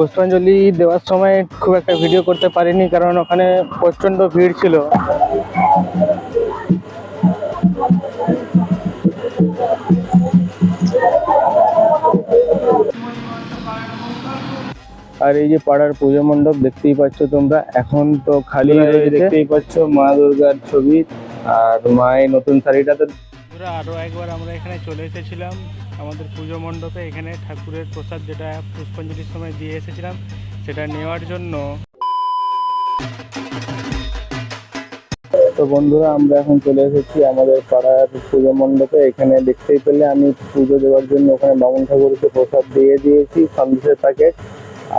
পুষ্পাঞ্জলি দেওয়ার সময় খুব একটা ভিডিও করতে পারিনি কারণ ওখানে প্রচণ্ড ভিড় ছিল। আর এই যে পাড়ার পুজো মণ্ডপ দেখতেই পাচ্ছ তোমরা এখন তো খালি দেখতেই পাচ্ছ মা দুর্গার ছবি আর মায়ের নতুন শাড়িটাতে আরও একবার আমরা এখানে চলে এসেছিলাম। আমাদের পুজো মণ্ডপে এখানে ঠাকুরের প্রসাদ যেটা পুষ্পাঞ্জলির সময় দিয়ে এসেছিলাম, সেটা নেওয়ার জন্য। তো বন্ধুরা, আমরা এখন চলে এসেছি আমাদের পাড়ার পুজো মণ্ডপে। এখানে দেখতেই পেলে আমি পুজো দেওয়ার জন্য ওখানে বামুন ঠাকুরকে প্রসাদ দিয়ে দিয়েছি, সন্দেশের প্যাকেট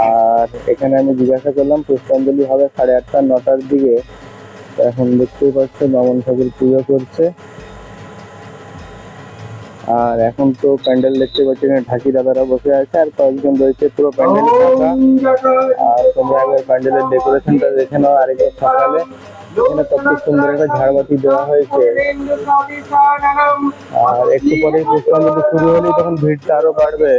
আর এখানে আমি জিজ্ঞাসা করলাম, পুষ্পাঞ্জলি হবে সাড়ে আটটা, নটার দিকে। এখন দেখতেই পাচ্ছ বামুন ঠাকুর পুজো করছে। আর এখন তো প্যান্ডেল দেখতে পাচ্ছি এখানে ঢাকি দাদারা বসে আছে আর কয়েকজন রয়েছে পুরো প্যান্ডেল ফাঁকা আর তোমরা একবার প্যান্ডেলের ডেকোরেশনটা দেখে নাও আরেকবার সকালে। এখানে কত সুন্দর একটা ঝাড়বাতি দেওয়া হয়েছে। আর একটু পরেই পুষ্পাঞ্জলি শুরু হলেই তখন ভিড়টা আরও বাড়বে।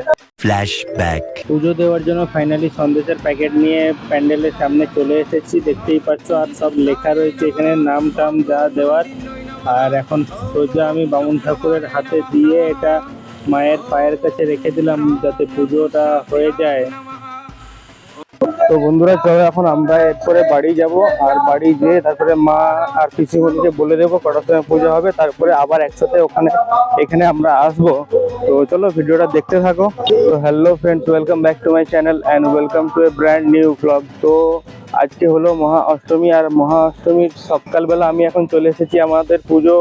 Flashback. পুজো দেওয়ার জন্য ফাইনালি সন্দেশের প্যাকেট নিয়ে প্যান্ডেলের সামনে চলে এসেছি দেখতেই পাচ্ছ। আর সব লেখা রয়েছে এখানে নাম টাম যা দেওয়ার। আর এখন সোজা আমি বামুন ঠাকুরের হাতে দিয়ে এটা মায়ের পায়ের কাছে রেখে দিলাম যাতে পুজোটা হয়ে যায়। তো বন্ধুরা, চলো এখন আমরা এরপরে বাড়ি যাব। আর বাড়ি যেয়ে তারপরে মা আর পিসিমণিকে বলে দেবো কটার সময় পুজো হবে, তারপরে আবার একসাথে ওখানে, এখানে আমরা আসব। তো চলো ভিডিওটা দেখতে থাকো। তো hello friends welcome back to my channel and welcome to a brand new blog তো আজকে হলো মহা অষ্টমী আর মহা অষ্টমীর সকালবেলা আমি এখন চলে এসেছি আমাদের পুজো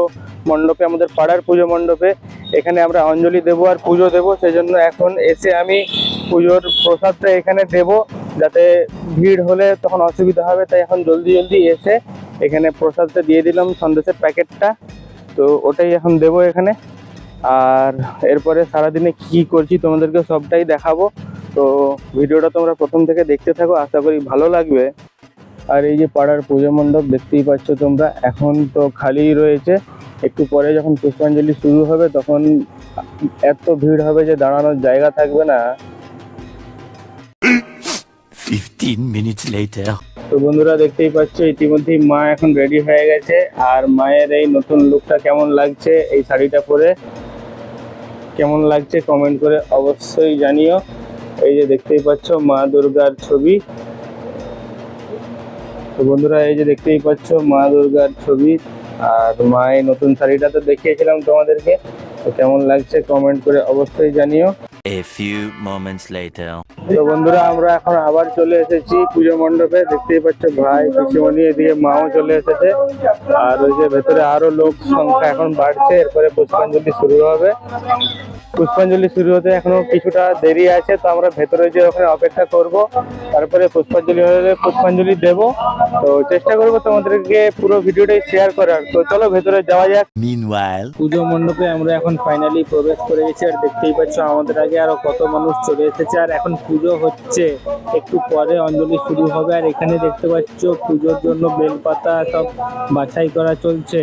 মণ্ডপে, আমাদের পাড়ার পুজো মণ্ডপে। এখানে আমরা অঞ্জলি দেবো আর পুজো দেবো, সেজন্য এখন এসে আমি পুজোর প্রসাদটা এখানে দেব, যাতে ভিড় হলে তখন অসুবিধা হবে, তাই এখন জলদি জলদি এসে এখানে প্রসাদটা দিয়ে দিলাম সন্দেশের প্যাকেটটা। তো ওটাই এখন দেবো এখানে। আর এরপরে সারাদিনে কি করছি তোমাদেরকে সবটাই দেখাবো। তো ভিডিওটা তোমরা প্রথম থেকে দেখতে থাকো আশা করি ভালো লাগবে। আর এই যে পাড়ার পুজো মণ্ডপ দেখতেই পাচ্ছ তোমরা এখন তো খালি রয়েছে। একটু পরে যখন পুষ্পাঞ্জলি শুরু হবে তখন এত ভিড় হবে যে দাঁড়ানোর জায়গা থাকবে না। 15 minutes later. তো বন্ধুরা দেখতেই পাচ্ছ ইতিমধ্যেই মা এখন রেডি হয়ে গেছে। আর মায়ের এই নতুন লুকটা কেমন লাগছে এই শাড়িটা পরে? কেমন লাগছে কমেন্ট করে অবশ্যই জানিও। এই যে দেখতেই পাচ্ছ মা দুর্গার ছবি। তো বন্ধুরা এই যে দেখতেই পাচ্ছ মা দুর্গার ছবি। আর মা এই নতুন শাড়িটা তো দেখিয়েছিলাম তোমাদেরকে। তো কেমন লাগছে কমেন্ট করে অবশ্যই জানিও। A few moments later. তো বন্ধুরা আমরা এখন আবার চলে এসেছি পুজো মণ্ডপে। দেখতেই পাচ্ছ ভাই পিসিমণি এদিকে মাও চলে এসেছে। আর ওই যে ভেতরে আরও লোক সংখ্যা এখন বাড়ছে। এরপরে পুষ্পাঞ্জলি শুরু হবে। পুষ্পাঞ্জলি শুরু হতে এখনও কিছুটা দেরি আছে তো আমরা ভেতরে যে ওখানে অপেক্ষা করব। তারপরে পুষ্পাঞ্জলি হলে পুষ্পাঞ্জলি দেব। তো চেষ্টা করব তোমাদেরকে পুরো ভিডিওটাই শেয়ার করার। তো চলো ভেতরে যাওয়া যাক। Meanwhile, পুজো মণ্ডপে আমরা এখন ফাইনালি প্রবেশ করে গেছি আর দেখতেই পাচ্ছ আমাদের আগে আরও কত মানুষ চলে এসেছে আর এখন পুজো হচ্ছে। একটু পরে অঞ্জলি শুরু হবে আর এখানে দেখতে পাচ্ছ পুজোর জন্য বেলপাতা সব বাছাই করা চলছে।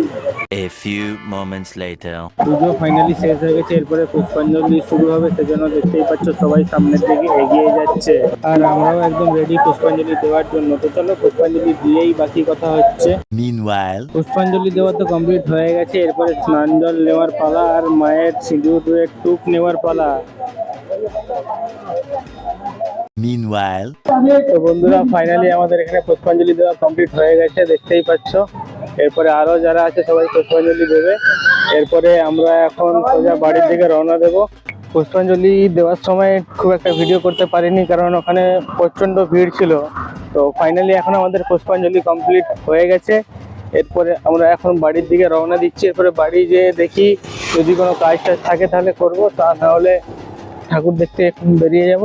a few moments later. Puja finally শেষ হয়ে গেছে এরপরে পুষ্পাঞ্জলি শুরু হবে সেজন্য দেখতেই পাচ্ছ সবাই সামনের দিকে এগিয়ে যাচ্ছে। আর আমরাও একদম রেডি পুষ্পাঞ্জলি দেওয়ার জন্য। তো চলো পুষ্পাঞ্জলি দিয়েই বাকি কথা হচ্ছে। Meanwhile, পুষ্পাঞ্জলি দেওয়া তো কমপ্লিট হয়ে গেছে এরপরে স্নান জল নেওয়ার পালা আর মায়ের সিঁদুরের টুক নেওয়ার পালা। meanwhile, তো বন্ধুরা ফাইনালি আমাদের এখানে পুষ্পাঞ্জলি দেওয়া কমপ্লিট হয়ে গেছে দেখতেই পাচ্ছ। এরপরে আরও যারা আছে সবাই পুষ্পাঞ্জলি দেবে। এরপরে আমরা এখন সোজা বাড়ির দিকে রওনা দেব। পুষ্পাঞ্জলি দেওয়ার সময় খুব একটা ভিডিও করতে পারিনি, কারণ ওখানে প্রচণ্ড ভিড় ছিল। তো ফাইনালি এখন আমাদের পুষ্পাঞ্জলি কমপ্লিট হয়ে গেছে। এরপরে আমরা এখন বাড়ির দিকে রওনা দিচ্ছি। এরপরে বাড়ি যেয়ে দেখি যদি কোনো কাজ টাজ থাকে তাহলে করব। তা না হলে ঠাকুর দেখতে এখন বেরিয়ে যাব।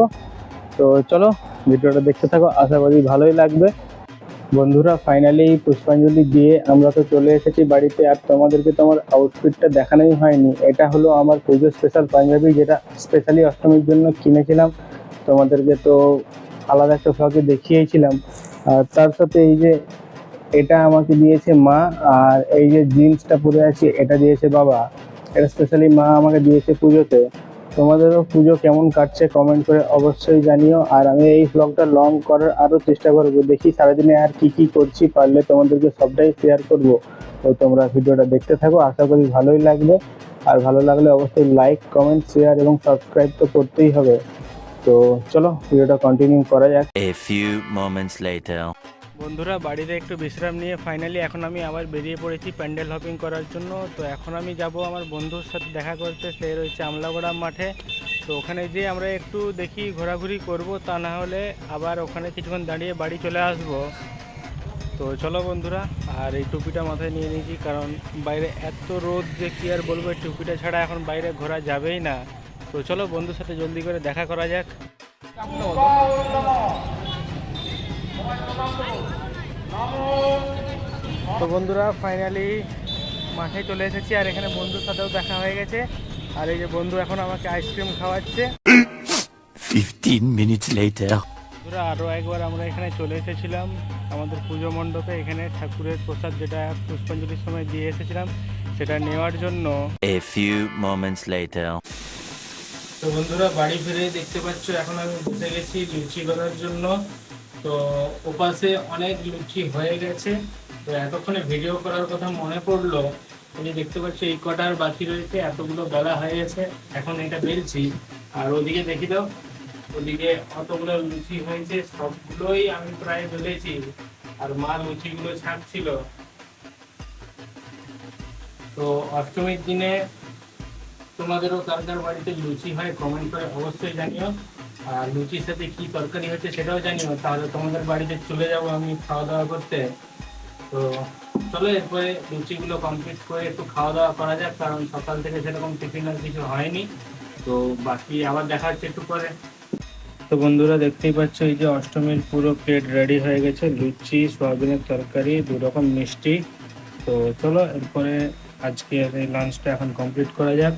তো চলো, ভিডিওটা দেখতে থাকো। আশা করি ভালোই লাগবে। বন্ধুরা ফাইনালি পুষ্পাঞ্জলি দিয়ে আমরা তো চলে এসেছি বাড়িতে আর তোমাদেরকে তো আমার আউটফিটটা দেখানোই হয়নি। এটা হলো আমার পুজো স্পেশাল পাঞ্জাবি যেটা স্পেশালি অষ্টমীর জন্য কিনেছিলাম। তোমাদেরকে তো আলাদা একটা ফ্লগে দেখিয়েছিলাম। আর তার সাথে এই যে এটা আমাকে দিয়েছে মা, আর এই যে জিন্সটা পরে আছি, এটা দিয়েছে বাবা। এটা স্পেশালি মা আমাকে দিয়েছে পুজোতে। তোমাদেরও পুজো কেমন কাটছে কমেন্ট করে অবশ্যই জানিও। আর আমি এই ব্লগটা লং করার আরও চেষ্টা করব। দেখি সারাদিনে আর কি কি করছি, পারলে তোমাদেরকে সবটাই শেয়ার করব। তো তোমরা ভিডিওটা দেখতে থাকো, আশা করি ভালোই লাগবে। আর ভালো লাগলে অবশ্যই লাইক কমেন্ট শেয়ার এবং সাবস্ক্রাইব তো করতেই হবে। তো চলো, ভিডিওটা কন্টিনিউ করা যাক. বন্ধুরা, বাড়িতে একটু বিশ্রাম নিয়ে ফাইনালি এখন আমি আবার বেরিয়ে পড়েছি প্যান্ডেল হপিং করার জন্য। তো এখন আমি যাব আমার বন্ধুর সাথে দেখা করতে, সে রয়েছে আমলাগোড়া মাঠে। তো ওখানে যেয়ে আমরা একটু দেখি ঘোরাঘুরি করব, তা না হলে আবার ওখানে কিছুক্ষণ দাঁড়িয়ে বাড়ি চলে আসব। তো চলো বন্ধুরা, আর এই টুপিটা মাথায় নিয়ে নিয়েছি, কারণ বাইরে এত রোদ যে কি আর বলব, এই টুপিটা ছাড়া এখন বাইরে ঘোরা যাবেই না। তো চলো বন্ধুর সাথে জলদি করে দেখা করা যাক। তো বন্ধুরা ফাইনালি মাঠে চলে এসেছি আর এখানে বন্ধুর সাথেও দেখা হয়ে গেছে। আর এই যে বন্ধু এখন আমাকে আইসক্রিম খাওয়াচ্ছে। 15 minutes later. বন্ধুরা আরও একবার আমরা এখানে চলে এসেছিলাম। আমাদের পুজো মণ্ডপে এখানে ঠাকুরের প্রসাদ যেটা পুষ্পাঞ্জলির সময় দিয়ে এসেছিলাম সেটা নেওয়ার জন্য। A few moments later. তো বন্ধুরা বাড়ি ফিরে দেখতে পাচ্ছ এখন আমি বসে গেছি লুচি করার জন্য। তো ওপাশে অনেক লুচি হয়ে গেছে। তো এতক্ষণে ভিডিও করার কথা মনে পড়ল যে দেখতে পাচ্ছ, এই কটার বাকি রয়েছে, এতগুলো বেলা হয়ে গেছে, এখন এটা বেলছি। আর ওদিকে দেখি দাও, ওদিকে অতগুলো লুচি হয়েছে, সবগুলোই আমি প্রায় বেলেছি। আর মা লুচিগুলো ছাড়ছিল। তো অষ্টমীর দিনে তোমাদেরও কার কার বাড়িতে লুচি হয় কমেন্ট করে অবশ্যই জানিও। আর লুচির সাথে কি তরকারি হচ্ছে সেটাও জানিও তাহলে তোমাদের বাড়িতে চলে যাব আমি খাওয়া দাওয়া করতে। তো চলো, এরপরে লুচিগুলো কমপ্লিট করে একটু খাওয়া দাওয়া করা যাক, কারণ সকাল থেকে সেরকম টিফিন আর কিছু হয়নি। তো বাকি আবার দেখা হচ্ছে একটু পরে। তো বন্ধুরা, দেখতেই পাচ্ছ, এই যে অষ্টমীর পুরো প্লেট রেডি হয়ে গেছে। লুচি, সয়াবিনের তরকারি দু রকম মিষ্টি। তো চলো, এরপরে আজকে এই লাঞ্চটা এখন কমপ্লিট করা যাক।